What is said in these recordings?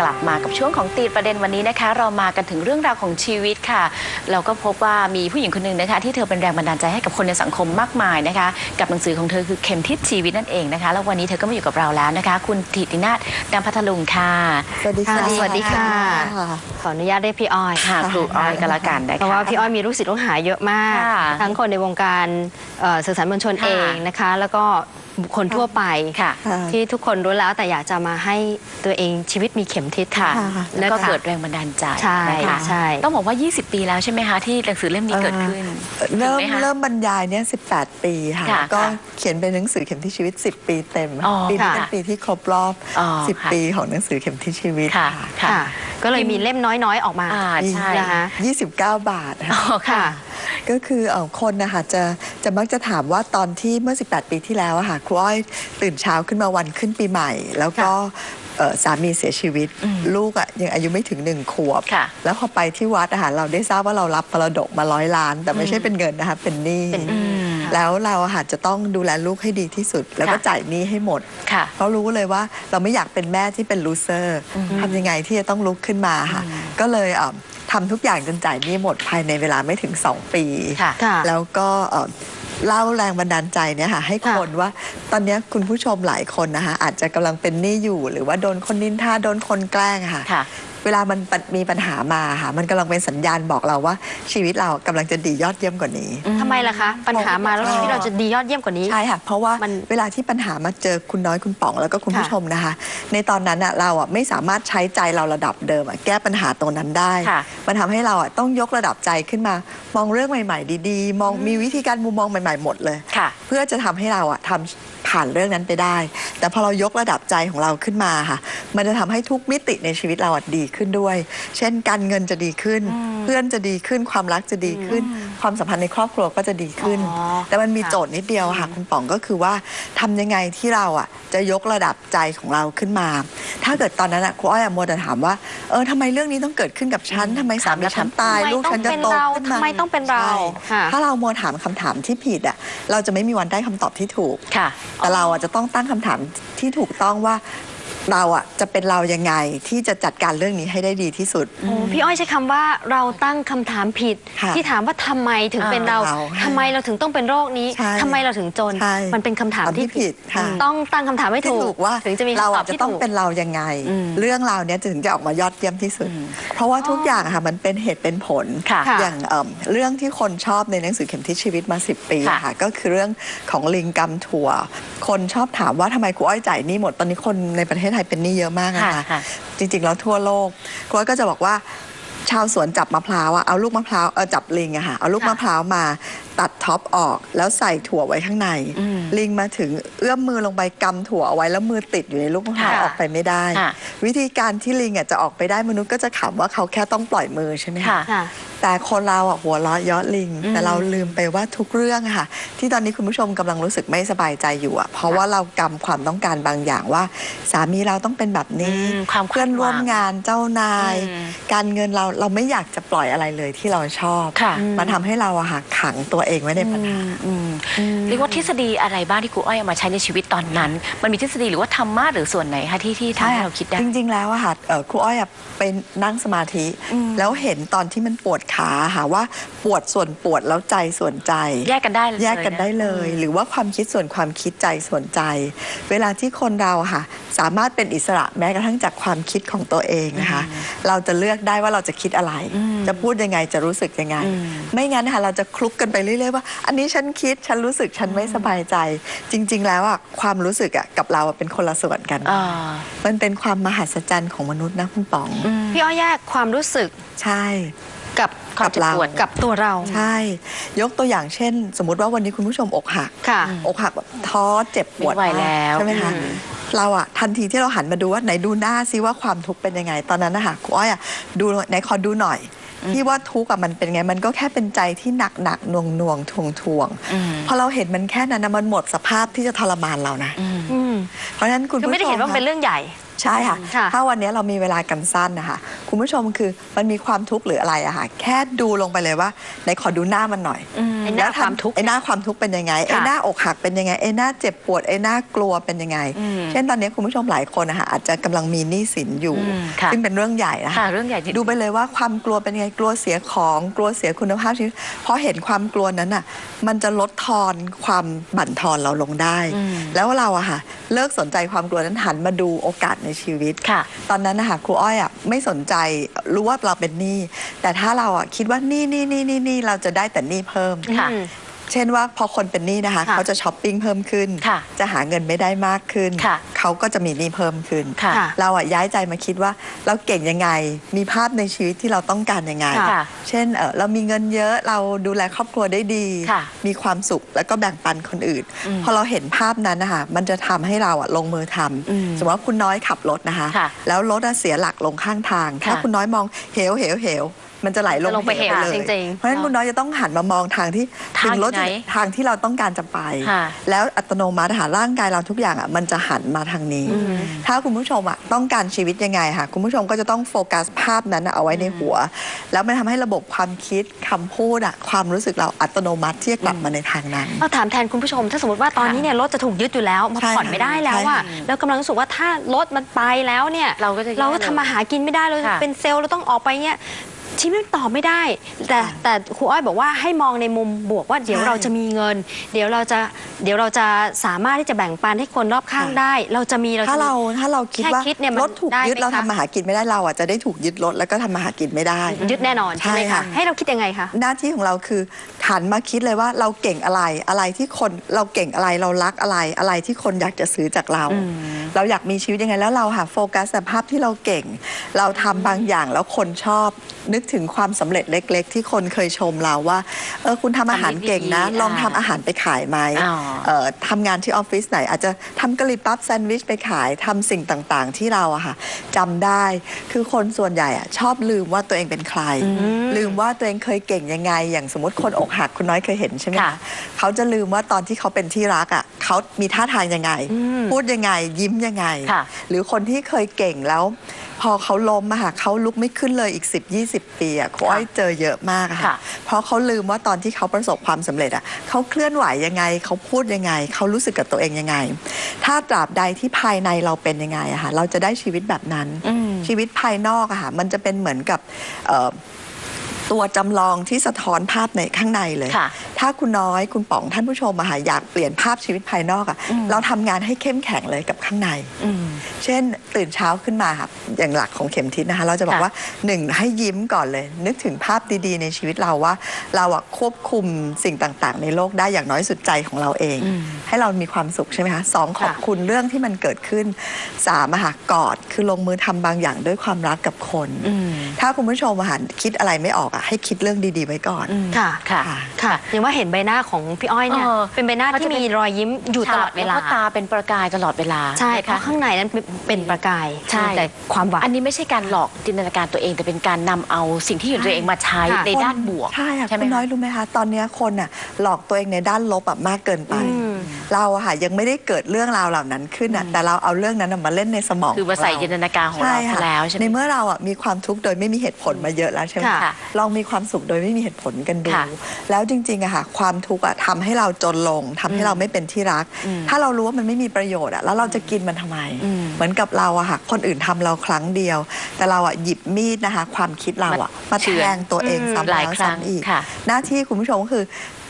กลับมากับช่วงของตีดประเด็นวันนี้นะคะ เรามากันถึงเรื่องราวของชีวิตค่ะ เราก็พบว่ามีผู้หญิงคนหนึ่งนะคะ ที่เธอเป็นแรงบันดาลใจให้กับคนในสังคมมากมายนะคะ กับหนังสือของเธอคือเข็มทิศชีวิตนั่นเองนะคะ แล้ววันนี้เธอก็มาอยู่กับเราแล้วนะคะ คุณธิตินาถดำพัทลุงค่ะ สวัสดีค่ะสวัสดีค่ะ ขออนุญาตเรียกพี่อ้อยค่ะครูอ้อยกันละกันนะคะเพราะว่าพี่อ้อยมีลูกศิษย์ลูกหาเยอะมากค่ะทั้งคนในวงการเอ่อสื่อสารมวลชนค่ะเองนะคะ แล้วก็ บุคคลทั่วไปค่ะ ค่ะที่ทุกคนรู้แล้วแต่อยากจะมาให้ตัวเองชีวิตมีเข็มทิศค่ะ ค่ะ แล้วก็นะคะเกิดแรงบันดาลใจใช่นะคะใช่ ต้องบอกว่า 20 ปีแล้วใช่ไหมคะ ที่หนังสือเล่มนี้เกิดขึ้นเริ่มถูกไหคะ เริ่มบรรยายเนี่ย18 ปีค่ะ ค่ะก็ค่ะเขียนเป็นหนังสือเข็มที่ชีวิต 10 ปีเต็มอ๋อปีนี้ค่ะเป็นปีที่ครบรอบ อ๋อค่ะ 10 ปีของหนังสือเข็มที่ชีวิตค่ะ ค่ะ ค่ะ ก็เลยมีเล่มน้อยๆออกมาอ่าใช่ นะคะ 29 บาทอ๋ค่ะอค่ะ ก็คือเอ่อคนนะคะจะจะมักจะถามว่าตอนที่เมื่อ 18 ปีที่แล้วอะค่ะครูอ้อยตื่นเช้าขึ้นมาวันขึ้นปีใหม่ แล้วก็เอ่อสามีเสียชีวิตอืมลูกอะยังอายุไม่ถึงหนึ่งขวบ ค่ะแล้วพอไปที่วัดอาหารเราได้ทราบว่าเรารับมรดกมาร้อยล้าน แต่ไม่ใช่เป็นเงินนะคะเป็นหนี้เป็นหนี้อืมแล้วเราอะค่ะจะต้องดูแลลูกให้ดีที่สุด แล้วก็ค่ะจ่ายหนี้ให้หมด ค่ะ เพราะรู้เลยว่าเราไม่อยากเป็นแม่ที่เป็นลูเซอร์ทำยังไงที่จะต้องลุกขึ้นมาค่ะ ก็เลยเอ่อ ทำทุกอย่างจนจ่ายหนี้หมดภายในเวลาไม่ถึง 2 ปี ค่ะค่ะ แล้วก็เอ่อเล่าแรงบันดาลใจเนี่ยค่ะให้คนว่าตอนเนี้ยคุณผู้ชมหลายคนนะคะอาจจะกำลังเป็นหนี้อยู่ หรือว่าโดนคนนินทาโดนคนแกล้งอะค่ะ ค่ะ เวลามันปะมีปัญหามาค่ะมันกำลังเป็นสัญญาณบอกเราว่า ชีวิตเรากำลังจะดียอดเยี่ยมกว่านี้ ทำไมล่ะคะ ปัญหามาแล้วชีวิตเราจะดียอดเยี่ยมกว่านี้ ใช่ค่ะ เพราะว่ามันเวลาที่ปัญหามาเจอคุณน้อยคุณป๋องแล้วก็คุณผู้ค่ะชมนะคะ ในตอนนั้นน่ะเราอะไม่สามารถใช้ใจเราระดับเดิมอะแก้ปัญหาตรงนั้นได้ ค่ะ มันทำให้เราอะต้องยกระดับใจขึ้นมา มองเรื่องใหม่ ๆ ดีๆ มองมีวิธีการมุมมองใหม่ ๆ หมดเลย ค่ะ เพื่อจะทำให้เราอะทำ ผ่านเรื่องนั้นไปได้ แต่พอเรายกระดับใจของเราขึ้นมาค่ะ มันจะทำให้ทุกมิติในชีวิตเราอะดีขึ้นด้วย เช่นการเงินจะดีขึ้น เพื่อนจะดีขึ้นความรักจะดีขึ้น ความสัมพันธ์ในครอบครัวก็จะดีขึ้น อ๋อแต่มันมีค่ะ โจทย์นิดเดียวค่ะคุณป๋องก็คือว่าทำยังไงที่เราอะจะยกระดับใจของเราขึ้นมา ถ้าเกิดตอนนั้นอะครูอ้อยอะโมวแต่ถามว่าเออทำไมเรื่องนี้ต้องเกิดขึ้นกับฉันทำไมสามีฉันตายทำไมลูกฉันจะโตต้องเป็นเราขึ้นมาทำไมต้องเป็นเราใช่ค่ะ ถ้าเราโมวถามคำถามที่ผิดอะเราจะไม่มีวันได้คำตอบที่ถูก ค่ะ แต่เราอะจะต้องตั้งคำถามที่ถูกต้องว่า เราอะจะเป็นเรายังไงที่จะจัดการเรื่องนี้ให้ได้ดีที่สุด โอ้พี่อ้อยใช้คำว่าเราตั้งคำถามผิด ค่ะที่ถามว่าทำไมถึงอ่าเป็นเราเราทำไมเราถึงต้องเป็นโรคนี้ใช่ทำไมเราถึงจน ใช่มันเป็นคำถามที่ที่ผิดค่ะ ต้องตั้งคำถามให้ที่ถูถูกกว่าถึงจะมีเราคำตออะบจะที่ต้องถูก เป็นเรายังไง อืมเรื่องราวเนี้ยถึงจะออกมายอดเยี่ยมที่สุด เพราะว่าทุกอย่างอะค่ะมันเป็นเหตุเป็นผลค่ะ อย่างเอิ่มเรื่องที่คนชอบในหนังสือเข็มทิศชีวิตมา 10 ปีค่ะอะค่ะก็คือเรื่องของลิงกำถั่ว คนชอบถามว่าทำไมครูอ้อยจ่ายหนี้หมดตอนนี้คนในประเทศไทยเป็นหนี้เยอะมากนะค่ะคะค่ะ จริงๆแล้วทั่วโลกครูอ้อยก็จะบอกว่า ชาวสวนจับมะพร้าวอะเอาลูกมะพร้าวเออจับลิงอะค่ะเอาลูกค่ะมะพร้าวมาตัดท็อปออกแล้วใส่ถั่วไว้ข้างใน อืมลิงมาถึงเอื้อมมือลงไปกำถั่วเอาไว้แล้วมือติดอยู่ในลูกมะพร้าวค่ะออกไปไม่ได้ ค่ะ วิธีการที่ลิงอะจะออกไปได้มนุษย์ก็จะขำว่าเขาแค่ต้องปล่อยมือใช่ไหม ค่ะ ค่ะ แต่คนเราอะหัวเราะเยาะลิงอืมแต่เราลืมไปว่าทุกเรื่องอะค่ะ ที่ตอนนี้คุณผู้ชมกำลังรู้สึกไม่สบายใจอยู่อะเพราะว่าเรากำความต้องการบางอย่างว่า สามีเราต้องเป็นแบบนี้อืมความเพื่อนร่วมคาดหวังงานเจ้านาย อืมการเงินเราเราไม่อยากจะปล่อยอะไรเลยที่เราชอบค่ะ มันทำให้เราอะค่ะขังตัวเองไว้ในปัญหา อืมเรียกว่าทฤษฎีอะไรบ้างที่ครูอ้อยเอามาใช้ในชีวิตตอนนั้น มันมีทฤษฎีหรือว่าธรรมะหรือส่วนไหนคะที่ที่ทำให้เราคิดได้ จริง ๆ แล้วอะค่ะเอ่อครูอ้อยอะไปนั่งสมาธิอืมแล้วเห็นตอนที่มันปวดขาค่ะว่าปวดส่วนปวดแล้วใจส่วนใจ แยกกันได้เลยแยกกันได้เลย หรือว่าความคิดส่วนความคิดใจส่วนใจ เวลาที่คนเราอะค่ะ สามารถเป็นอิสระแม้กระทั่งจากความคิดของตัวเองนะคะ เราจะเลือกได้ว่าเราจะคิดอะไรอืมจะพูดยังไงจะรู้สึกยังไงอืมไม่งั้นค่ะเราจะคลุกกันไปเรื่อยๆว่า อันนี้ฉันคิดฉันรู้สึกฉันไม่สบายใจ จริง ๆ แล้วอะความรู้สึกอะกับเราอะเป็นคนละส่วนกันอ่ามันเป็นความมหัศจรรย์ของมนุษย์นะคุณป๋องอืมพี่อ้อยแยกความรู้สึกใช่ กับความเจ็บปวดกับตัวเรา ใช่ ยกตัวอย่างเช่น สมมุติว่าวันนี้คุณผู้ชมอกหักค่ะ อกหักแบบท้อเจ็บปวดไม่ไหวแล้วใช่ไหมคะอืม เราอะทันทีที่เราหันมาดูว่าไหนดูหน้าซิว่าความทุกข์เป็นยังไง ตอนนั้นนะคะครูอ้อยอะดูไหนขอดูหน่อยที่ว่าทุกข์อะมันเป็นไง มันก็แค่เป็นใจที่หนักหนักหน่วงหน่วงทวงทวงอืมพอเราเห็นมันแค่นั้นนะมันหมดสภาพที่จะทรมานเรานะ อืมอืมเพราะฉะนั้นคุณคือผู้ชมไม่ได้เห็นว่ามันเป็นคะเรื่องใหญ่ ใช่ค่ะ ค่ะ ถ้าวันนี้เรามีเวลากันสั้นนะคะคุณผู้ชมคือมันมีความทุกข์หรืออะไรอะค่ะ แค่ดูลงไปเลยว่าไหนขอดูหน้ามันหน่อย ไอ้หน้าแล้ความทุกข์ ไอ้หน้าความทุกข์เป็นยังไง ไอ้หน้าอกหักเป็นยังไง ไอ้หน้าเจ็บปวด ไอ้หน้ากลัวเป็นยังไงเช่นตอนนี้คุณผู้ชมหลายคนนะคะอาจจะกำลังมีหนี้สินอยู่ อืมค่ะ ซึ่งเป็นเรื่องใหญ่นะค่ะคะเรื่องใหญ่จริง ดูไปเลยว่าความกลัวเป็นยังไงกลัวเสียของกลัวเสียคุณภาพชีวิตพอเห็นความกลัวนั้นอะ มันจะลดทอนความบั่นทอนเราลงได้แล้วเราอะค่ะ เลิกสนใจความกลัวนั้นหันมาดูโอกาสในชีวิตค่ะตอนนั้นนะคะครูอ้อยอะไม่สนใจรู้ว่าเราเป็นหนี้ แต่ถ้าเราอะคิดว่าหนี้หนี้หนี้หนี้หนี้เราจะได้แต่หนี้เพิ่มค่ะอืม เช่นว่าพอคนเป็นหนี้นะคะ ค่ะเขาจะช้อปปิ้งเพิ่มขึ้น ค่ะจะหาเงินไม่ได้มากขึ้น ค่ะเขาก็จะมีหนี้เพิ่มขึ้น ค่ะเราอะย้ายใจมาคิดว่าเราเก่งยังไง มีภาพในชีวิตที่เราต้องการยังไง ค่ะเช่นเออเรามีเงินเยอะเราดูแลครอบครัวได้ดี ค่ะมีความสุขแล้วก็แบ่งปันคนอื่นพอเราเห็นภาพนั้นนะคะมันจะทำให้เราอะลงมือทำสมมติว่าคุณน้อยขับรถนะคะ ค่ะแล้วรถอะเสียหลักลงข้างทางค่ะถ้าคุณน้อยมองเหวเหวเหว มันจะไหลลงจะลงไปเหวเลยจริงๆเพราะฉะนั้นคุณน้อยจะต้องหันมามองทางที่ทางถึรถไหนทางที่เราต้องการจะไป ค่ะ แล้วอัตโนมัติค่ะร่างกายเราทุกอย่างอะมันจะหันมาทางนี้ ถ้าคุณผู้ชมอะต้องการชีวิตยังไงค่ะ คุณผู้ชมก็จะต้องโฟกัสภาพนั้นอะเอาไว้ในหัว แล้วมันทำให้ระบบความคิดคำพูดอะความรู้สึกเราอัตโนมัติที่จะกลับมาในทางนั้น เอาถามแทนคุณผู้ชม ถ้าสมมติว่าตอนนี้เนี่ยรถจะถูกยึดอยู่แล้วมาใช่ผ่อนไม่ได้แล้วใช่อะค่ะแล้วกำลังรู้สึกว่าถ้ารถมันไปแล้วเนี่ยเราก็จะแย่เราก็เลยทำมาหากินไม่ได้เราค่ะ เป็นเซลล์เราต้องออกไปเนี่ย ชีวิตตอบไม่ได้ แต่แต่ครูอ้อยบอกว่าให้มองในมุมบวกว่าเดี๋ยวใช่เราจะมีเงิน เดี๋ยวเราจะเดี๋ยวเราจะสามารถที่จะแบ่งปันให้คนรอบข้างค่ะได้ เราจะมีเราถ้าจะมีเราถ้าเราคิดแค่ว่าคิดเนี่ยมันรถถูกได้ยึดไหมเราคะทำมาหากินไม่ได้เราอะจะได้ถูกยึดรถแล้วก็ทำมาหากินไม่ได้ ยึดแน่นอนใช่ไหมใช่คะค่ะให้เราคิดยังไงคะหน้าที่ของเราคือหันมาคิดเลยว่าเราเก่งอะไรอะไรที่คนเราเก่งอะไรเรารักอะไรอะไรที่คนอยากจะซื้อจากเรา เราอยากมีชีวิตยังไงแล้วเราหาโฟกัสแต่ภาพที่เราเก่ง เราทำบางอย่างแล้วคนชอบ นึกถึงความสำเร็จเล็ก ๆ ที่คนเคยชมเราว่าเออคุณทำอาหารเก่งนะทำได้ดีลองทำอาหารไปขายไหมอ๋อเอ่อทำงานที่ออฟฟิศไหน อาจจะทำกะหรี่ปั๊บแซนด์วิชไปขายทำสิ่งต่างๆ ที่เราอะค่ะจำได้คือคนส่วนใหญ่อะชอบลืมว่าตัวเองเป็นใคร ลืมว่าตัวเองเคยเก่งยังไง อย่างสมมติคนอกหักคุณน้อยเคยเห็นใช่ไหมค่ะคะเขาจะลืมว่าตอนที่เขาเป็นที่รักอะเขามีท่าทางยังไง พูดยังไงยิ้มยังไงค่ะหรือคนที่เคยเก่งแล้ว พอเขาล้มอะค่ะเขาลุกไม่ขึ้นเลยอีก 10 20 ปีอะครูอ้อยเจอเยอะมากอะค่ะ ค่ะ เพราะเขาลืมว่าตอนที่เขาประสบความสำเร็จอะเขาเคลื่อนไหวยังไง เขาพูดยังไง เขารู้สึกกับตัวเองยังไง ถ้าตราบใดที่ภายในเราเป็นยังไงอะค่ะเราจะได้ชีวิตแบบนั้นชีวิตภายนอกอะค่ะมันจะเป็นเหมือนกับเอ่อ ตัวจำลองที่สะท้อนภาพในข้างในเลยค่ะถ้าคุณน้อยคุณป๋องท่านผู้ชมอะค่ะอยากเปลี่ยนภาพชีวิตภายนอกอะเราทำงานให้เข้มแข็งเลยกับข้างใน เช่นตื่นเช้าขึ้นมาค่ะอย่างหลักของเข็มทิศนะคะ เราจะบอกค่ะว่าหนึ่งให้ยิ้มก่อนเลย นึกถึงภาพดีๆ ในชีวิตเราว่า เราอะควบคุมสิ่งต่างๆ ในโลกได้อย่างน้อยสุดใจของเราเอง ให้เรามีความสุขใช่ไหมคะสองขอบค่ะคุณเรื่องที่มันเกิดขึ้นสามอะค่ะกอดคือลงมือทำบางอย่างด้วยความรักกับคน ถ้าคุณผู้ชมอะค่ะคิดอะไรไม่ออกอะให้คิดเรื่องดีๆ ไว้ก่อน ค่ะค่ะค่ะอย่างว่าเห็นใบหน้าของพี่อ้อยเนี่ยเออเป็นใบหน้าที่มีรอยยิ้มอยู่ตลอดเวลา แก็ตาเป็นประกายตลอดเวลาใช่ไหมเพราะข้างในนั้นเป็นเป็นประกายใช่แต่ความหวัง อันนี้ไม่ใช่การหลอกจินตนาการตัวเอง แต่เป็นการนำเอาสิ่งที่อยู่ในตัวเองมาใช้ค่ะ ในด้านบวก ใช่ค่ะไหมคุณน้อยคะรู้ไหมคะตอนเนี้ยคนน่ะหลอกตัวเองในด้านลบอะมากเกินไปอืมเราอะค่ะยังไม่ได้เกิดเรื่องราวเหล่านั้นขึ้นอะแต่เราเอาเรื่องนั้นอะมาเล่นในสมองคือมาใส่ขงจินตนาการของเราใช่ค่ะแล้วใช่ไหม ในเมื่อเราอะมีความทุกข์โดยไม่มีเหตุผลมาเยอะแล้วใช่ไหมค่ะคะลองมีความสุขโดยไม่มีเหตุผลกันดู ค่ะแล้วจริงๆอะค่ะความทุกข์อะทำให้เราจนลงทำให้เราไม่เป็นที่รัก ถ้าเรารู้ว่ามันไม่มีประโยชน์อะแล้วเราจะกินมันทำไมเหมือนกับเราอะค่ะคนอื่นทำเราครั้งเดียว แต่เราอะหยิบมีดนะคะ ความคิดเราอะมาเฉือนแทงตัวเองอืมซ้ำหลายแล้วครั้งซ้ำอีก ค่ะ หน้าที่คุณผู้ชมก็คือ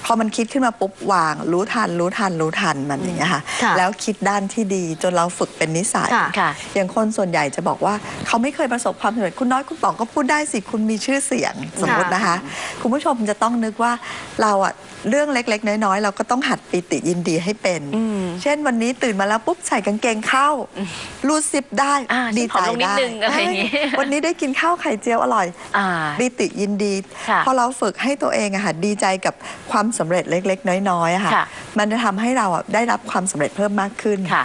พอมันคิดขึ้นมาปุ๊บวาง รู้ทัน รู้ทัน รู้ทันมันอย่างเงี้ยค่ะ ค่ะแล้วคิดด้านที่ดีจนเราฝึกเป็นนิสัย ค่ะค่ะ อย่างคนส่วนใหญ่จะบอกว่า เขาไม่เคยประสบความสำเร็จคุณน้อยคุณป๋องก็พูดได้สิคุณมีชื่อเสียงสมมตินะคะ คุณผู้ชมจะต้องนึกว่าเราอะเรื่องเล็กๆ น้อยๆ เราก็ต้องหัดปิติยินดีให้เป็นเช่นวันนี้ตื่นมาแล้วปุ๊บใส่กางเกงเข้ารูดซิปได้อ่าดีฉันผอใจมลงนิดได้นึงอะไรอย่างงี้ ใช่วันนี้ได้กินข้าวไข่เจียวอร่อย อ่า ปิติยินดี ค่ะพอเราฝึกให้ตัวเองอะค่ะดีใจกับความสำเร็จเล็ก ๆ น้อยๆอะค่ะค่ะมันจะทำให้เราอะได้รับความสำเร็จเพิ่มมากขึ้นค่ะ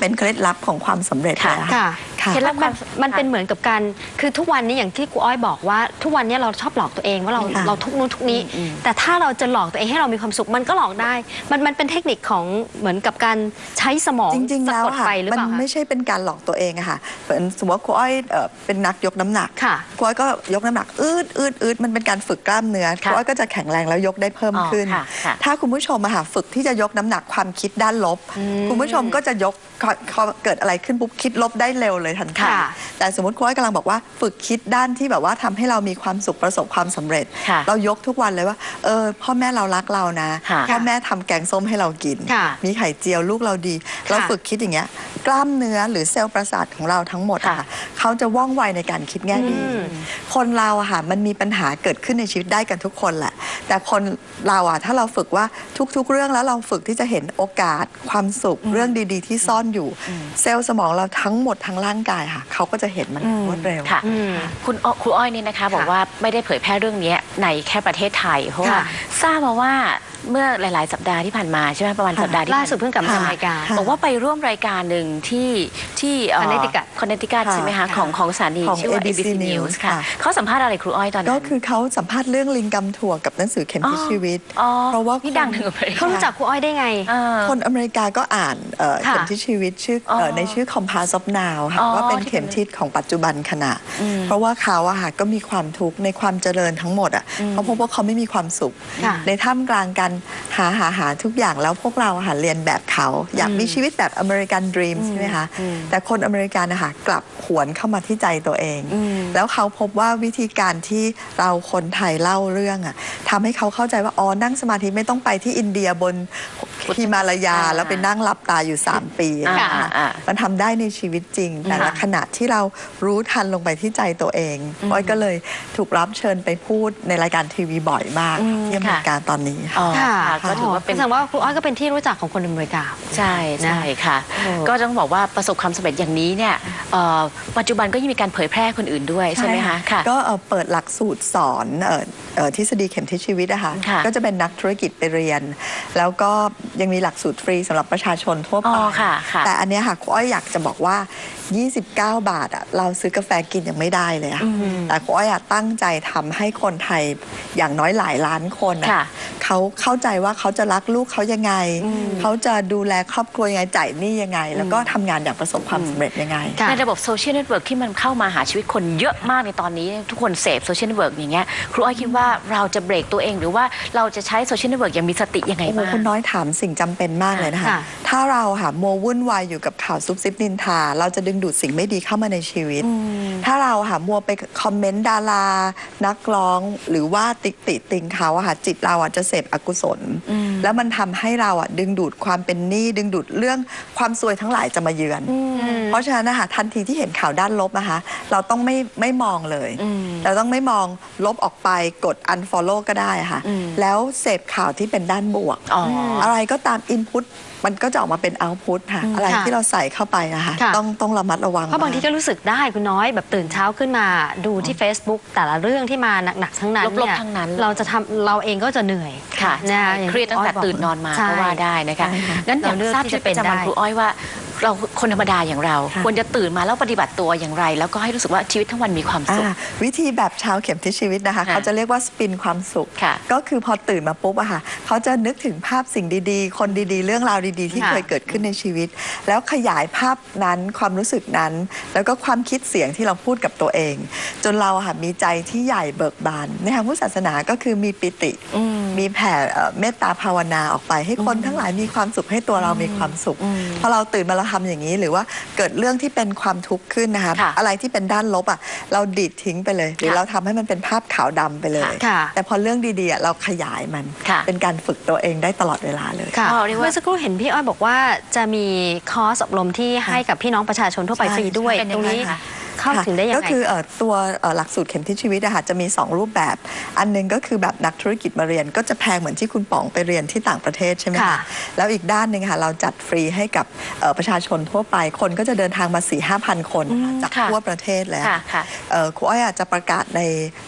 เป็นเคล็ดลับของความสำเร็จเลยอะค่ะค่ะ เคล็ดลับมันความมันเป็นเหมือนกับการคือทุกวันนี้อย่างที่ครูอ้อยบอกว่า ทุกวันนี้เราชอบหลอกตัวเองว่าเราค่ะเราทุกนู้นทุกนี้ แต่ถ้าเราจะหลอกตัวเองให้เรามีความสุขมันก็หลอกได้ มันมันเป็นเทคนิคของเหมือนกับการใช้สมองจริง ๆ สะแล้วกดค่ะไปหรือมัเปล่าคะ ไม่ใช่เป็นการหลอกตัวเองอะค่ะเหมือนสมมติว่าครูอ้อยเอ่อเป็นนักยกน้ำหนักค่ะครูอ้อยก็ยกน้ำหนักอืดอืดอืดมันเป็นการฝึกกล้ามเนื้อครูอ้อยก็จะแข็งแรงแล้วยกได้เพิ่มอ๋อขึ้น ค่ะค่ะ ถ้าคุณผู้ชมอะค่ะฝึกที่จะยกน้ำหนักความคิดด้านลบ คุณผู้ชมก็จะยกพอพอเกิดอะไรขึ้นปุ๊บคิดลบได้เร็วเลยทันทีค่ะแต่สมมติครูอ้อยกำลังบอกว่าฝึกคิดด้านที่แบบว่าทำให้เรามีความสุขประสบความสำเร็จ ค่ะเรายกทุกวันเลยว่าเออพ่อแม่เรารักเรานะค่ะพ่อแม่ทำแกงส้มให้เรากิน ค่ะมีไข่เจียวลูกเราดี เราค่ะฝึกคิดอย่างเงี้ยกล้ามเนื้อหรือเซลล์ประสาทของเราทั้งหมดอะค่ะค่ะ เขาจะว่องไวในการคิดแง่ดีอืมคนเราอะค่ะมันมีปัญหาเกิดขึ้นในชีวิตได้กันทุกคนแหละ แต่คนเราอะถ้าเราฝึกว่าทุกๆ เรื่องแล้วเราฝึกที่จะเห็นโอกาส ความสุขเรื่องดีๆ ที่ซ่อนอยู่ เซลล์สมองเราทั้งหมดทั้งร่างกายค่ะ เขาก็จะเห็นมันรวดเร็ว ค่ะอืมคุณอ้อครูอ้อยนี่นะคะ บอกว่าไม่ได้เผยแพร่เรื่องนี้ในแค่ประเทศไทย เพราะว่าค่ะทราบมาว่า เมื่อหลาย ๆ สัปดาห์ที่ผ่านมาใช่ไหมประมาณค่ะสัปดาห์ที่ล่าผ่านสุดเพิ่งกลับมาค่ะทำรายการค่ะบอกว่าไปร่วมรายการหนึ่งที่ที่ Connecticut คอนเนติคัตค่ะใช่ไหมคะค่ะของของสถานีของชื่อว่า ABC ABC News News ค่ะค่ะเขาสัมภาษณ์อะไรครูอ้อยตอนนั้น ก็คือเขาสัมภาษณ์เรื่องลิงกำถั่วกับหนังสือเข็มทิศอ๋อชีวิตอ๋อเพราะว่านี่คนดังถึงอเมริกาเขารู้จักครูอ้อยได้ไงเออคนอเมริกาก็อ่านเอ่อค่ะเข็มทิศชีวิตชื่อเอ่ออในชื่อ Compass of Now ค่ะอ๋อว่าเป็นที่เข็มทิศของปัจจุบันขณะ เพราะว่าเขาอะค่ะก็มีความทุกข์ในความเจริญทั้งหมดอะเขาพบว่าเขาไม่มีความสุขค่ะในท่ามกลางการหาหาหาทุกอย่างแล้วพวกเราอะค่ะเรียนแบบเขา อยากมีชีวิตแบบอเมริกันดรีมใช่ไหมคะ แต่คนอเมริกันนะคะกลับหวนเข้ามาที่ใจตัวเอง แล้วเขาพบว่าวิธีการที่เราคนไทยเล่าเรื่องอะทำให้เขาเข้าใจว่าอ๋อนั่งสมาธิไม่ต้องไปที่อินเดียบนฮิมาลายาอ่าแล้วไปนั่งหลับตาอยู่ 3 ปีอ่านะคะอ่ามันทำได้ในชีวิตจริง แต่ละขณะที่เรารู้ทันลงไปที่ใจตัวเองอ้อยก็เลยถูกรับเชิญไปพูดในรายการทีวีบ่อยมากที่อเมริกาตอนนี้ค่ะอ๋อค่ะค่ะก็ถือว่าเป็นแสดงว่าครูอ้อยก็เป็นที่รู้จักของคนอเมริกา ใช่ใช่ค่ะโอ้ก็ต้องบอกว่าประสบความสำเร็จอย่างนี้เนี่ยเอ่อปัจจุบันก็ยังมีการเผยแพร่คนอื่นด้วยใช่ไหมคะค่ะก็เอ่อเปิดหลักสูตรสอนเอ่อเอ่อทฤษฎีเข็มทิศชีวิตนะคะค่ะก็จะเป็นนักธุรกิจไปเรียน แล้วก็ยังมีหลักสูตรฟรีสำหรับประชาชนทั่วอ๋ไปอค่ะค่ะ แต่อันเนี้ยค่ะครูอ้อยอยากจะบอกว่า 29 บาทอะเราซื้อกาแฟกินยังไม่ได้เลยอะแต่ครูอ้อยอะตั้งใจทำให้คนไทยอย่างน้อยหลายล้านคนอะค่ะเขาเข้าใจว่าเขาจะรักลูกเขายังไง เขาจะดูแลครอบครัวยังไงจ่ายหนี้ยังไง แล้วก็ทำงานอย่างประสบความสำเร็จยังไง ค่ะ ในระบบโซเชียลเน็ตเวิร์กที่มันเข้ามาหาชีวิตคนเยอะมากในตอนนี้ ทุกคนเสพโซเชียลเน็ตเวิร์กอย่างเงี้ยครูอ้อยคิดว่าเราจะเบรกตัวเองหรือว่าเราจะใช้โซเชียลเน็ตเวิร์กอย่างมีสติยังไงโอ้โหบ้างคุณน้อยถามสิ่งจำเป็นมากเลยนะคะค่ะถ้าเราค่ะมัววุ่นวายอยู่กับข่าวซุบซิบนินทา เราจะดึงดูดสิ่งไม่ดีเข้ามาในชีวิต ถ้าเราค่ะมัวไปคอมเมนต์ดารา นักร้อง หรือว่าติติติงเขาอะค่ะจิตเราอะจะเสพอกุศล แล้วมันทำให้เราอะดึงดูดความเป็นหนี้ดึงดูดเรื่องความซวยทั้งหลายจะมาเยือน เพราะฉะนั้นนะคะทันทีที่เห็นข่าวด้านลบนะคะ เราต้องไม่ไม่มองเลย เราต้องไม่มองลบออกไปกด unfollow ก็ได้ค่ะ แล้วเสพข่าวที่เป็นด้านบวกอ๋อออะไรก็ตาม input มันก็จะออกมาเป็น output ค่ะ อะไรค่ะที่เราใส่เข้าไปนะคะค่ะ ต้องต้องระมัดระวังเพราะบางทีมกก็รู้สึกได้คุณน้อยแบบตื่นเช้าขึ้นมาดูที่ Facebook แต่ละเรื่องที่มาหนักๆทั้งนั้นลบๆเนี่ยทั้งนั้นเราจะทำเราเองก็จะเหนื่อยค่ะนะใช่อย่างเครียดตั้งแต่ยบกตื่นนอนมาใช่ ก็ว่าได้นะคะใช่ค่ะงั้นอยากเราเลือกทราบที่ชีจะวิตประจำวันเป็นได้ ครูอ้อยว่า เราคนธรรมดาอย่างเราค่ะควรจะตื่นมาแล้วปฏิบัติตัวอย่างไร แล้วก็ให้รู้สึกว่าชีวิตทั้งวันมีความสุขอ่าวิธีแบบชาวเข็มทิศชีวิตนะคะค่ะเขาจะเรียกว่าสปินความสุขค่ะก็คือพอตื่นมาปุ๊บอะค่ะ เขาจะนึกถึงภาพสิ่งดีๆ คนดีๆ เรื่องราวดีๆ ที่ค่ะเคยเกิดขึ้นในชีวิต แล้วขยายภาพนั้นความรู้สึกนั้น แล้วก็ความคิดเสียงที่เราพูดกับตัวเอง จนเราอะค่ะมีใจที่ใหญ่เบิกบานในทางพุทธศาสนาก็คือมีปิติ มีแผ่เอ่อเมตตาภาวนาออกไป ให้คนทั้งหลายมีความสุขให้ตัวเรามีความสุขพอเราตื่นมาเราทำอย่างนี้หรือว่าเกิดเรื่องที่เป็นความทุกข์ขึ้นนะคะค่ะอะไรที่เป็นด้านลบอะเราดีดทิ้งไปเลย หรือค่ะเราทำให้มันเป็นภาพขาวดำไปเลย ค่ะแต่พอเรื่องดีๆอะเราขยายมัน ค่ะ เป็นการฝึกตัวเองได้ตลอดเวลาเลย ค่ะอ๋อเรียกว่า เมื่อสักครู่เห็นพี่อ้อยบอกว่าจะมีคอร์สอบรมที่ให้กับพี่น้องประชาชนทั่วไปใช่ฟรีด้วย เป็นตยัรงงไงนี้คะ เข้าถึงได้ยังก็ไงคือเอ่อตัวเอ่อหลักสูตรเข็มทิศชีวิตอะค่ะจะมี 2 รูปแบบ อันหนึงก็คือแบบนักธุรกิจมาเรียน ก็จะแพงเหมือนที่คุณป๋องไปเรียนที่ต่างประเทศใช่ไหมค่ะคะแล้วอีกด้านหนึ่งค่ะเราจัดฟรีให้กับเอ่อประชาชนทั่วไปคนก็จะเดินทางมา4 5 0 0 0คนค่ะจากค่ะทั่วประเทศแล้วค่ะค่ะเอ่อครูอ้อยอาจจะประกาศใน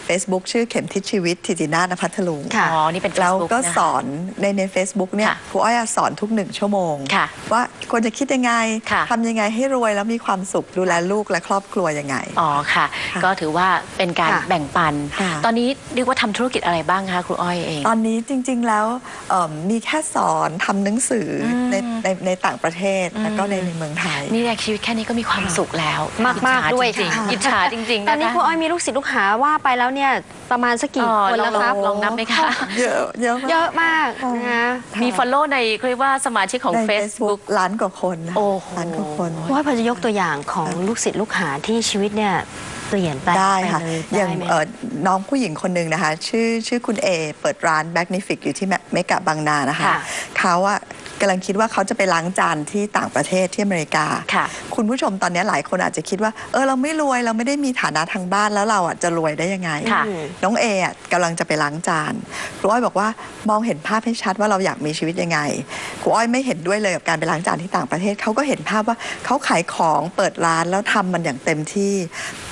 Facebook ชื่อเข็มทิศชีวิตทิตินาถพัทลุงค่ะอ๋อนี่เป็นแล้ว Facebook ก็นะคะสอนในใน Facebook เนี่ยค่ะครูอ้อยสอนทุกหนึ่งชั่วโมงค่ะว่าควรจะคิดยังไงค่ะทำยังไงให้รวยแล้วมีความสุขดูแลลูกและครอบครัวยังไง อ๋อค่ะค่ะ ก็ถือว่าเป็นการค่ะแบ่งปันค่ะตอนนี้เรียกว่าทำธุรกิจอะไรบ้างคะครูอ้อยเอง ตอนนี้จริง ๆ แล้วเอิ่มมีแค่สอนทำหนังสืออมในในในต่างประเทศแล้วก็ในในเมืองไทย นี่แหละชีวิตแค่นี้ก็มีความสุขแล้วมากๆด้วยอิจฉจริงค่ะๆอิจฉาจริงๆตอนนี้ะะครูอ้อยมีลูกศิษย์ลูกหาว่าไปแล้วเนี่ยประมาณสักกี่อ๋อคนแล้วครับลองนับไหมคะเยอะเยอะมากเยอะมากนะคะมี follow ในเขาเรียกว่าสมาชิกของใน Facebook ล้านกว่าคนนะโอ้โหล้านกว่าคนครูอ้อยพอจะยกตัวอย่างของลูกศิษย์ลูกหาที่ชีวิตเนี่ยเปลี่ยนแปลงได้ไปค่ะเลยอย่างได้ไหม เอ่อน้องผู้หญิงคนหนึ่งนะคะ ชื่อชื่อคุณเอ เปิดร้าน Magnific อยู่ที่เมกะบางนานะคะ ค่ะ เขาอะ กำลังคิดว่าเขาจะไปล้างจานที่ต่างประเทศที่อเมริกา ค่ะ คุณผู้ชมตอนนี้หลายคนอาจจะคิดว่า เออเราไม่รวยเราไม่ได้มีฐานะทางบ้านแล้วเราอะจะรวยได้ยังไง ค่ะ น้องเออะกำลังจะไปล้างจานครูอ้อยบอกว่ามองเห็นภาพให้ชัดว่าเราอยากมีชีวิตยังไงครูอ้อยไม่เห็นด้วยเลยกับการไปล้างจานที่ต่างประเทศเขาก็เห็นภาพว่าเขาขายของเปิดร้านแล้วทำมันอย่างเต็มที่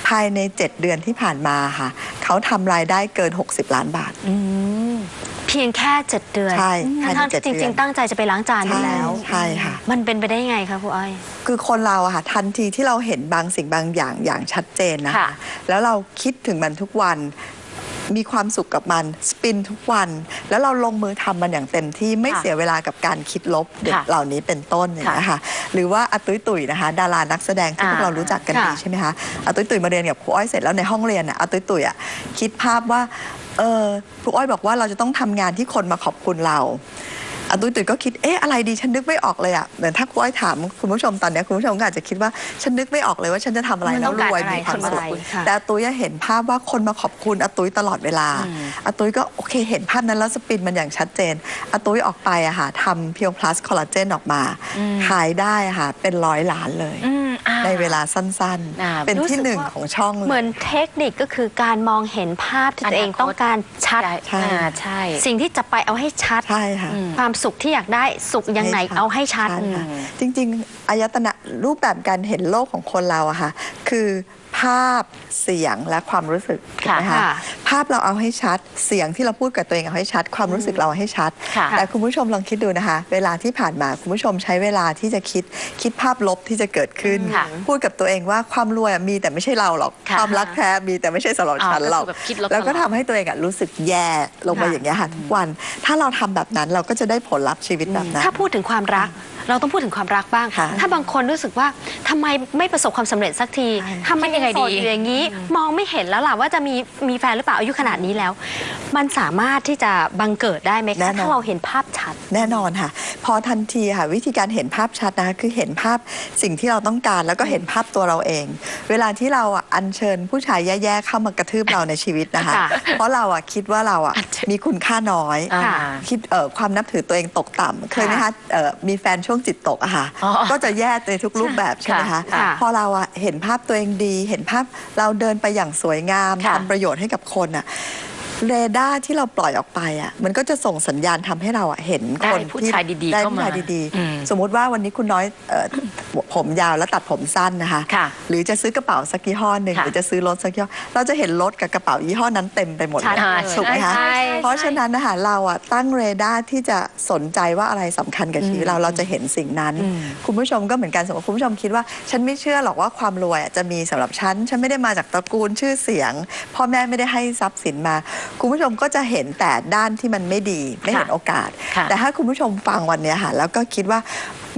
ภายใน 7 เดือนที่ผ่านมาค่ะเขาทำรายได้เกิน 60 ล้านบาท อืม เพียงแค่เจ็ดเดือนใช่ภายในทั้งๆเจ็ที่ดจเดืริองนๆ ตั้งใจจะไปล้างจานอยู่แล้ว ใช่ค่ะ มันเป็นไปได้ยังไงคะครูอ้อย คือคนเราอะค่ะทันทีที่เราเห็นบางสิ่งบางอย่างอย่างชัดเจนนะค่ะคะแล้วเราคิดถึงมันทุกวัน มีความสุขกับมันสปินทุกวัน แล้วเราลงมือทำมันอย่างเต็มที่ไม่ค่ะเสียเวลากับการคิดลบค่ะเหล่านี้เป็นต้นอย่างนี้ยค่ะ หรือว่าอาตุ้ยตุ๋ยนะคะ ดารานักแสดงที่พวกอ่าเรารู้จักกันดีค่ะ ใช่ไหมคะอาตุ้ยตุ๋ยมาเรียนกับครูอ้อยเสร็จแล้วในห้องเรียนน่ะอาตุ้ยตุ๋ยอะคิดภาพว่า เออครูอ้อยบอกว่าเราจะต้องทำงานที่คนมาขอบคุณเรา อาตุ้ยตุ๋ยก็คิดเอ๊ะอะไรดีฉันนึกไม่ออกเลยอะเหมือนถ้าคุณอ้อยถามคุณผู้ชมตอนเนี้ยคุณผู้ชมก็อาจจะคิดว่าฉันนึกไม่ออกเลยว่าฉันจะทำอะไรมันแล้ต้วองการรวยอะไรมีความทำอะไรสุขค่ะแต่อาตุ้ยเห็นภาพว่าคนมาขอบคุณอาตุ้ยตลอดเวลาอืมอาตุ้ยก็โอเคเห็นภาพนั้นแล้วสปินมันอย่างชัดเจนอาตุ้ยออกไปอะค่ะทำเพียวพลัสคอลลาเจนออกมาขายได้อะค่ะเป็นร้อยล้านเลยอืมอ่าในเวลาสั้นอ่าๆเป็นรู้สึที่กหนึ่งว่าของช่องเลยเหมือนเทคนิคก็คือการมองเห็นภาพที่ตัวเองอนาคตต้องการชัดใช่อ่าใช่ สิ่งที่จะไปเอาให้ชัดใช่ค่ะอืมความสุขที่อยากได้สุขยังไงเอาให้ชัดใค่ะอืมจริงๆ อายตนะรูปแบบการเห็นโลกของคนเราอะค่ะ คือภาพเสียงและความรู้สึกถูกไหมค่ะคะ ภาพเราเอาให้ชัด เสียงที่เราพูดกับตัวเองเอาให้ชัด ความรู้สึกเราเอาให้ชัด ค่ะแต่คุณผู้ชมลองคิดดูนะคะ เวลาที่ผ่านมาคุณผู้ชมใช้เวลาที่จะคิดคิดภาพลบที่จะเกิดขึ้น ค่ะพูดกับตัวเองว่าความรวยอะมีแต่ไม่ใช่เราหรอก ค่ะความรักแท้มีแต่ไม่ใช่สำหรับอ่าฉันหรอกก็คือแบบคิดลบแล้วก็ตลอดทำให้ตัวเองอะรู้สึกแย่ลงมาค่ะอย่างเงี้ยค่ะทุกวัน ถ้าเราทำแบบนั้นเราก็จะได้ผลลัพธ์ชีวิตแบบนั้น ถ้าพูดถึงความรัก เราต้องพูดถึงความรักบ้าง ค่ะถ้าบางคนรู้สึกว่าทำไมไม่ประสบความสำเร็จสักทีใช่ทำไมคิดยังไงโสดีอยู่อย่างนี้ มองไม่เห็นแล้วล่ะว่าจะมีมีแฟนหรือเปล่าอายุขนาดนี้แล้ว มันสามารถที่จะบังเกิดได้ไหมแน่คะนอน ถ้าเราเห็นภาพชัด แน่นอนค่ะ พอทันทีค่ะ วิธีการเห็นภาพชัดนะคะคือเห็นภาพสิ่งที่เราต้องการแล้วก็เห็นภาพตัวเราเอง เวลาที่เราอะอัญเชิญผู้ชายแย่ๆเข้ามากระทืบเราในชีวิตนะคะ ค่ะ เพราะเราอะคิดว่าเราอะอัญเชิญมีคุณค่าน้อยอ่าค่ะ คิดเอ่อความนับถือตัวเองตกต่ำเคยไหมคะเอ่อมีแฟนช่วงจิตตกอะค่ะอ๋อก็จะแย่ในทุกรูปแบบใช่ไหมคะค่ะ พอเราอะเห็นภาพตัวเองดี เห็นภาพเราเดินไปอย่างสวยงามค่ะทำประโยชน์ให้กับคนอะ เรดาร์ที่เราปล่อยออกไปอะมันก็จะส่งสัญญาณทำให้เราอะเห็นได้คนผู้ที่ชายดีๆได้เข้าผู้มาชายดีอืมๆ สมมุติว่าวันนี้คุณน้อยเอ่อผมยาวแล้วตัดผมสั้นนะคะ ค่ะหรือจะซื้อกระเป๋าสักยี่ห้อหนึ่งค่ะหรือจะซื้อรถสักยี่ห้อเราจะเห็นรถกับกระเป๋ายี่ห้อนั้นเต็มไปหมดชัดเลยอ่าถูกไหมคะใช่เพราะฉะนั้นนะคะเราอะตั้งเรดาร์ที่จะสนใจว่าอะไรสำคัญกับชีวิตเราเราจะเห็นสิ่งนั้นคุณผู้ชมก็เหมือนกันสมมติคุณผู้ชมคิดว่า ฉันไม่เชื่อหรอกว่าความรวยอะจะมีสำหรับฉัน ฉันไม่ได้มาจากตระกูลชื่อเสียง พ่อแม่ไม่ได้ให้ทรัพย์สินมาคุณผู้ชมก็จะเห็นแต่ด้านที่มันไม่ดีไม่เห็นค่ะโอกาสค่ะแต่ถ้าคุณผู้ชมฟังวันเนี้ยค่ะแล้วก็คิดว่า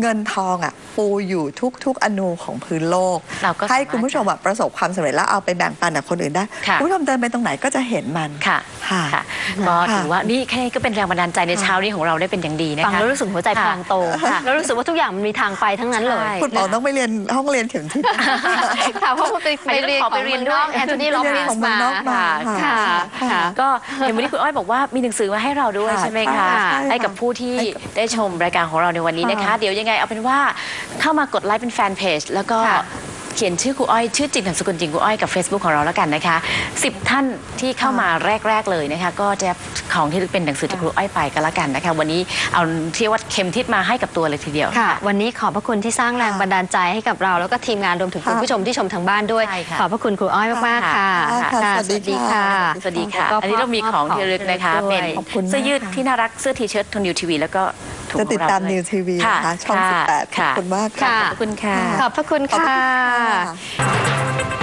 เงินทองอะปูอยู่ทุก ๆ อนูของพื้นโลกเราก็ให้สามารถคุณผู้ชมอะประสบความสำเร็จแล้วเอาไปแบ่งปันกับคนอื่นได้ค่ะคุณผู้ชมเดินไปตรงไหนก็จะเห็นมันค่ะค่ะค่ะก็ถือว่านี่แค่นี้ก็เป็นแรงบันดาลใจในเช้านี้ของเราได้เป็นอย่างดีนะคะฟังแล้วรู้สึกหัวใจพองโตค่ะแล้วรู้สึกว่าทุกอย่างมันมีทางไปทั้งนั้นเลยใช่คุณหมอต้องไปเรียนห้องเรียนเข็มทิศค่ะเพราะว่าไปไปเรียนขอขไปองเรีเรียยนนด้ด้ววยยแอนโทนีโรไปเรีบิยนนของส์เมืองมานอกมาค่ะค่ะค่ะก็เห็นวันนี้คุณอ้อยบอกว่ามีหนังสือมาให้เราด้วยค่ะใช่ไหมใช่คะค่ะให้กับผู้ที่ได้ชมรายการของเราในวันนี้นะคะค่ะเดี๋ยวยังไงเอาเป็นว่าเข้ามากดไลค์เป็นแฟนเพจแล้วก็ค่ะ เขียนชื่อครูอ้อยชื่อจริงนามสกุลจริงครูอ้อยกับ Facebook ของเราแล้วกันนะคะ10 ท่านที่เข้ามาแรก ๆ เลยนะคะ ก็จะของที่เป็นหนังสือจากครูอ้อยไปก็แล้วกันนะคะ วันนี้เอาเที่ว่าเข็มทิศมาให้กับตัวเลยทีเดียว ค่ะ วันนี้ขอบพระคุณที่สร้างแรงบันดาลใจให้กับเรา แล้วก็ทีมงานรวมถึงคุณค่ะผู้ชมที่ชมทางบ้านด้วย ใช่ค่ะ ขอบพระคุณครูอ้อยมากๆค่ะค่ะค่ะสวัสดีค่ะ สวัสดีค่ะก็อันนี้เรามีของที่ระลึกนะคะด้วยเป็นขอบคุณมาก เสื้อยืดค่ะที่น่ารักเสื้อทีเชิ้ตทงนิวทีวีแล้วก็ ถุงจะติดตามของเรนิวทีวีนะคะช่อง ค่ะ18ขอบคุณมากค่ะขอบคุณค่ะ ขอบพระคุณขอบค่ะคุณค่ะ